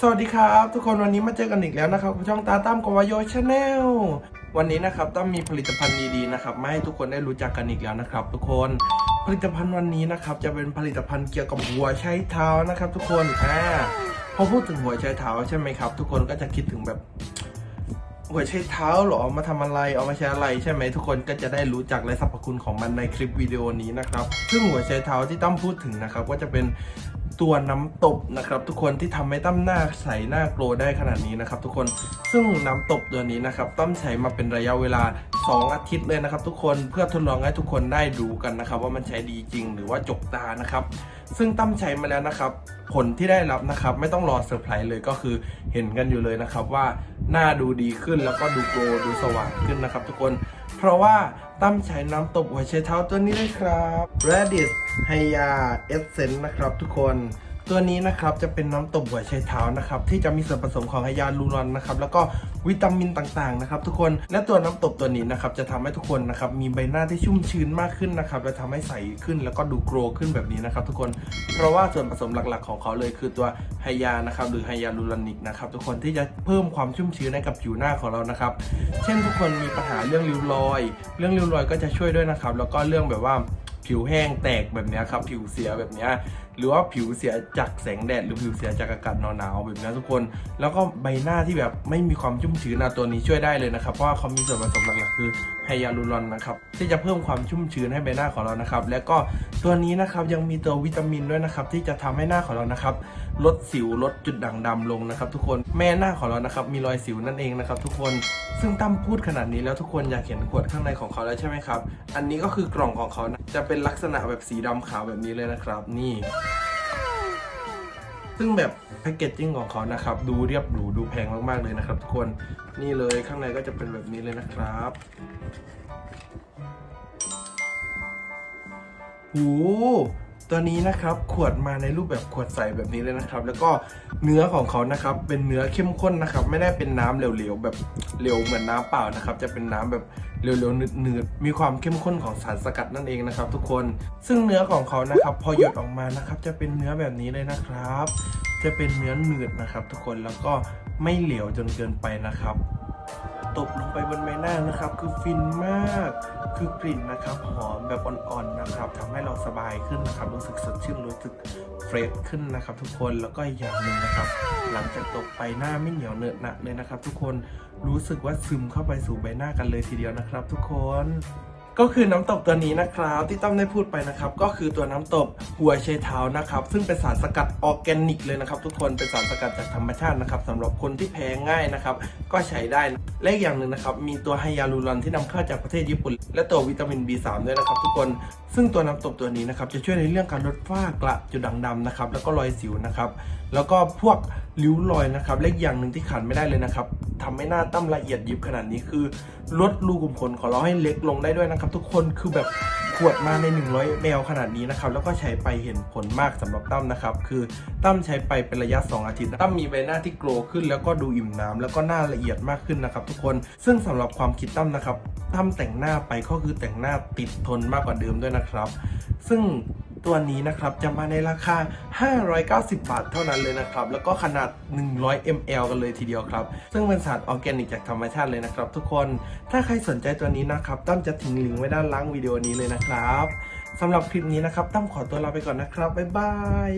สวัสดีครับ ทุกคนวันนี้มาเจอกันอีกแล้วนะครับช่องตาตั้มกวายโยชาแนลวันนี้นะครับตั้มมีผลิตภัณฑ์ดีๆนะครับมาให้ทุกคนได้รู้จักกันอีกแล้วนะครับ ทุกคนผลิตภัณฑ์วันนี้นะครับจะเป็นผลิตภัณฑ์เกี่ยวกับหัวใช้เท้านะครับ ทุกคนอ่าพอพูดถึงหัวใช้เท้าใช่ไหมครับ ทุกคนก็จะคิดถึงแบบ หัวใช้เท้าหรอมาทำอะไรเอามาใช้อะไรใช่ไหมทุกคนก็จะได้รู้จักและสรรพคุณของมันในคลิปวิดีโอนี้นะครับซึ่งหัวใช้เท้าที่ตั้มพูดถึงนะครับ ก็จะเป็น ตัวน้ำตบนะครับทุกคนที่ทำให้ตั้มหน้าใสหน้าโกลได้ขนาดนี้นะครับทุกคนซึ่งน้ำตบตัวนี้นะครับตั้มใช้มาเป็นระยะเวลา 2 อาทิตย์เลยนะครับทุกคนเพื่อทดลองให้ทุกคนได้ดูกันนะครับ ว่ามันใช้ดีจริงหรือว่าจกตานะครับซึ่งตั้มใช้มาแล้วนะครับ ผลที่ได้รับนะครับไม่ต้องรอเซอร์ไพรส์เลยก็คือเห็นกันอยู่เลยนะครับว่าหน้าดูดีขึ้นแล้วก็ดูโกลดูสว่างขึ้นนะครับทุกคน เพราะว่าตั้มใช้น้ำตบหัวไชเท้าตัวนี้เลยครับ Radish Haya Essence นะครับทุกคน ตัวนี้นะครับจะเป็นน้ำตบหัวไชเท้านะครับที่จะมีส่วนผสมของไฮยาลูรอนนะครับแล้วก็วิตามินต่างๆนะครับทุกคนและตัวน้ำตบตัวนี้นะครับจะทำให้ทุกคนนะครับมีใบหน้าที่ชุ่มชื้นมากขึ้นนะครับและทำให้ใสขึ้นแล้วก็ดูโกลว์ขึ้นแบบนี้นะครับทุกคนเพราะว่าส่วนผสมหลักๆ ของเขาเลยคือตัวไฮยานะครับหรือไฮยาลูรอนิกนะครับทุกคนที่จะเพิ่มความชุ่มชื้นให้กับผิวหน้าของเรานะครับเช่นทุกคนมีปัญหาเรื่องริ้วรอย เรื่องริ้วรอยก็จะช่วยด้วยนะครับแล้วก็เรื่องแบบว่าผิวแห้งแตกแบบนี้ครับผิวเสียแบบนี้หรือว่าผิวเสียจากแสงแดดหรือผิวเสียจากอากาศหนาวๆแบบนี้ทุกคน แล้วก็ใบหน้าที่แบบไม่มีความชุ่มชื้นนะตัวนี้ช่วยได้เลยนะครับเพราะว่าเขามีส่วนผสมหลักๆคือไฮยาลูรอนนะครับที่จะเพิ่มความชุ่มชื้นให้ใบหน้าของเรานะครับ แล้วก็ตัวนี้นะครับยังมีตัววิตามินด้วยนะครับที่จะทำให้หน้าของเรานะครับลดสิวลดจุดด่างดำลงนะครับ ทุกคนแม่หน้าของเรานะครับมีรอยสิวนั่นเองนะครับทุกคนซึ่งตั้มพูดขนาดนี้แล้วทุกคนอยากเห็นขวดข้างในของเขาแล้วใช่ไหมครับ อันนี้ก็คือกล่องของเขาจะเป็นลักษณะแบบสีดำขาวแบบนี้เลยนะครับ นี่ ซึ่งแบบแพคเกจจิ้งของเขานะครับ ดูเรียบหรูดูแพงมากๆเลยนะครับ ทุกคนนี่เลยข้างในก็จะเป็นแบบนี้เลยนะครับหู ตัวนี้นะครับขวดมาในรูปแบบขวดใสแบบนี้เลยนะครับ แล้วก็เนื้อของเขานะครับเป็นเนื้อเข้มข้นนะครับ ไม่ได้เป็นน้ำเหลวๆแบบเหลวเหมือนน้ำเปล่านะครับ จะเป็นน้ำแบบเหลวๆหนืดๆมีความเข้มข้นของสารสกัดนั่นเองนะครับ ทุกคนซึ่งเนื้อของเขานะครับ พอหยดออกมานะครับ จะเป็นเนื้อแบบนี้เลยนะครับ จะเป็นเนื้อหนืดนะครับ ทุกคนแล้วก็ไม่เหลวจนเกินไปนะครับ ตกลงไปบนใบหน้านะครับ คือฟินมาก คือกลิ่นนะครับ หอมแบบอ่อนๆนะครับทำให้เราสบายขึ้นนะครับ รู้สึกสดชื่น รู้สึกเฟรชขึ้นนะครับ ทุกคน แล้วก็อย่างหนึ่งนะครับ หลังจากตกไปหน้าไม่เหนียวเนอะหนะเลยนะครับ ทุกคน รู้สึกว่าซึมเข้าไปสู่ใบหน้ากันเลยทีเดียวนะครับ ทุกคน ก็คือน้ำตบตัวนี้นะครับที่ต้อมได้พูดไปนะครับ ก็คือตัวน้ำตบหัวไชเท้านะครับ ซึ่งเป็นสารสกัดออร์แกนิกเลยนะครับ ทุกคนเป็นสารสกัดจากธรรมชาตินะครับสำหรับคนที่แพ้ง่ายนะครับ ก็ใช้ได้และอย่างหนึ่งนะครับ มีตัวไฮยาลูรอนที่นำเข้าจากประเทศญี่ปุ่น และตัววิตามิน B3 ด้วยนะครับ ทุกคนซึ่งตัวน้ำตบตัวนี้นะครับจะช่วยในเรื่องการลดฝ้ากระจุดด่างดำนะครับแล้วก็รอยสิวนะครับแล้วก็พวกริ้วรอยนะครับและอย่างหนึ่งที่ขาดไม่ได้เลยนะครับ ทำให้หน้าตั้มละเอียดยิบขนาดนี้คือลดรูขุมขนของเราให้เล็กลงได้ด้วยนะครับ ทุกคนคือแบบขวดมาใน 100แมลขนาดนี้นะครับแล้วก็ใช้ไปเห็นผลมากสำหรับตั้มนะครับคือตั้มใช้ไปเป็นระยะ 2 อาทิตย์ตั้มมีใบหน้าที่โกลขึ้น แล้วก็ดูอิ่มน้ำแล้วก็หน้าละเอียดมากขึ้นนะครับทุกคนซึ่งสำหรับความคิดตั้มนะครับตั้มแต่งหน้าไปก็คือแต่งหน้าติดทนมากกว่าเดิมด้วยนะครับ ซึ่ง ตัวนี้นะครับจะมาในราคา 590 บาทเท่านั้นเลยนะครับ แล้วก็ขนาด 100 ml กันเลยทีเดียวครับ ซึ่งเป็นสารออร์แกนิกจากธรรมชาติเลยนะครับ ทุกคน ถ้าใครสนใจตัวนี้นะครับตั้มจะทิ้งลิงก์ไว้ด้านล่างวิดีโอนี้เลยนะครับสำหรับคลิปนี้นะครับตั้มขอตัวลาไปก่อนนะครับ บ๊ายบาย